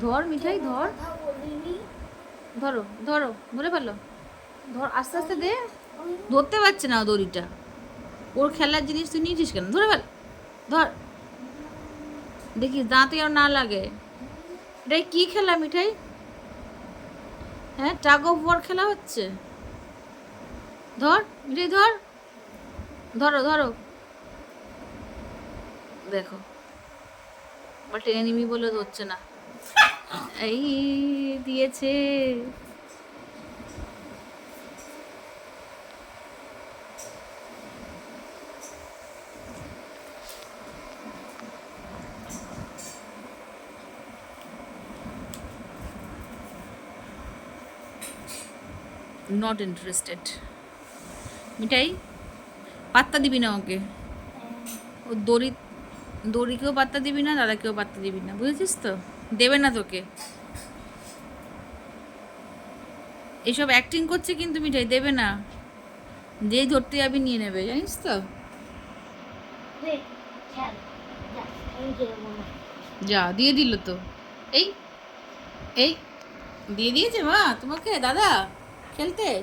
ধর মিঠাই, ধর। ধরো ধরো, ধরে ফেলো। ধর, আস্তে আস্তে দে। ধরতে পারছে না দড়িটা। ওর খেলার জিনিস তুই নিয়েছিস কেন? ধরে ফেল। ধর। দেখিস, দাঁতে আর না লাগে। এটা কি খেলা মিঠাই? হ্যাঁ টাগ অফ ওয়ার খেলা হচ্ছে। ধর, মিঠাই, ধর। ধরো ধরো। দেখো। বা টেনে নিবি বলে ধরছে না। এই দিয়েছে। নট ইন্টারেস্টেড মিঠাই, পাত্তা দিবি না ওকে? ও দড়ি দড়িকেও পাত্তা দিবি না দাদাকেও পাত্তা দিবি না, বুঝেছিস তো? দেবে না তোকে। এইসব অ্যাক্টিং করছে কিন্তু মিঠাই, দেবে না। যেই ধরতে যাবি নিয়ে নেবে, জানিস তো? যা, দিয়ে দিল তো। এই এই, দিয়ে দিয়েছে মা তোমাকে, দাদা, খেলতে?